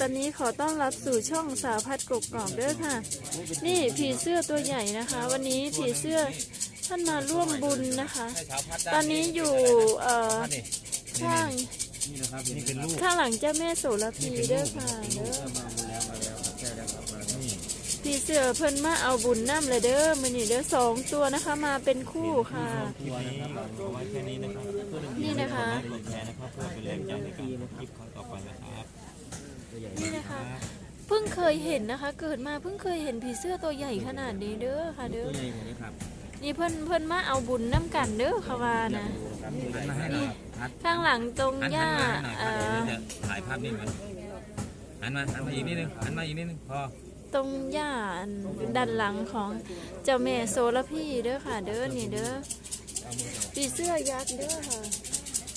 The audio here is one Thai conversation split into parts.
ตอนนี้ขอต้อนรับสู่ช่องสาวพัดกบกล่องเด้อค่ะ นี่ผีเสื้อตัวใหญ่นะคะ วันนี้ผีเสื้อท่านมาร่วมบุญนะคะ ตอนนี้อยู่เอ่อข้างนี่นะครับนี่เป็นลูกข้างหลังเจ้าแม่โสระพีเด้อค่ะเด้อมาแล้วมาแล้วแก้แล้วครับมานี่ผีเสื้อเพิ่นมาเอาบุญน้ำเลยเด้อมื้อนี้เด้อสองตัวนะคะมาเป็นคู่ค่ะคลิปนี้เอาไว้แค่นี้นะครับนี่นะคะแชร์นะครับเพื่อเป็นแรงใจในการคลิปครั้งต่อไปนะครับ นี่นะคะ เพิ่งเคยเห็นนะคะ เกิดมาเพิ่งเคยเห็นผีเสื้อตัวใหญ่ขนาดนี้เด้อค่ะเด้อ ตัวใหญ่กว่านี้ครับนี่เพิ่นเพิ่นมาเอาบุญน้ำกันเด้อค่ะว่านะ หันมาให้หน่อยพัดข้างหลังตรงหันหญ้ามาให้หน่อยเอ่พัดอเดี๋ยวจะถ่ายภาพนิ่งไว้หันมาหันมาอีกนิดนึงหันมาอีกนิดนึงพอตรงหญ้าอันด้านหลังของเจ้าแม่โซลพีเด้อค่ะ เด้อนี่เด้อปีเสื้อยักษ์เด้อค่ะ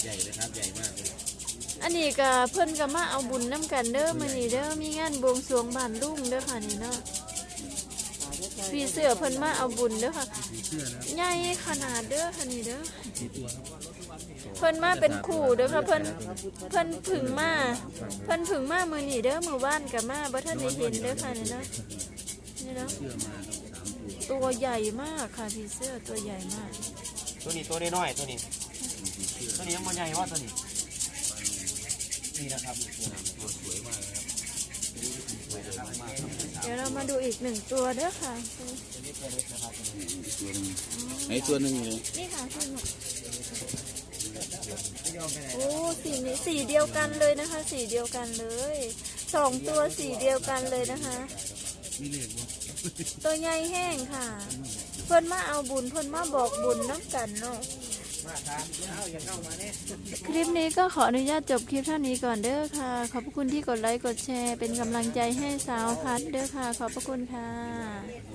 ใหญ่เลยครับใหญ่มากเลย อันนี้ก็เพิ่นก็มาเอาบุญน้ำกันเด้อมื้อนี้เด้อมีงานบวงสรวงบ้านลุงเด้อค่ะนี่เนาะปีเสื้อเพิ่นมาเอาบุญเด้อค่ะสีเสื้อนะใหญ่ขนาดเด้อค่ะนี่เด้อสีตัวครับเพิ่นมาเป็นคู่เด้อค่ะเพิ่นเพิ่นผึ่งมาเพิ่นผึ่งมามื้อนี้เด้อมื้อวานก็มาบ่ทันได้เห็นเด้อค่ะนี่เนาะนี่เนาะเสื้อมาครับสามตัวตัวใหญ่มากค่ะผีเสื้อตัวใหญ่มาก ตัวนี้ตัวน้อยๆตัวนี้ ตัวนี้ยังมันใหญ่ว่าตัวนี้ นี่นะครับตัวนี้ตัวสวยมากเลยครับสวยนะครับมากครับเดี๋ยวเรามาดูอีกหนึ่งตัวเด้อค่ะตัวนี้ตัวเล็กนะครับตัวนี้ตัวนึงไอ้ตัวนึงเลยนี่ค่ะพี่หมโอ้สีนี้สีเดียวกันเลยนะคะ สีเดียวกันเลยสองตัวสีเดียวกันเลยนะคะนี่เล็กวะตัวใหญ่แห้งค่ะ เพิ่นมาเอาบุญเพิ่นมาบอกบุญน้ำกันเนาะ ครับเอาอย่าเข้ามาเนี่ยคลิปนี้ก็ขออนุญาตจบคลิปเท่านี้ก่อนเด้อค่ะ ขอบพระคุณที่กดไลค์กดแชร์ เป็นกำลังใจให้สาวพัดเด้อค่ะ ขอบพระคุณค่ะ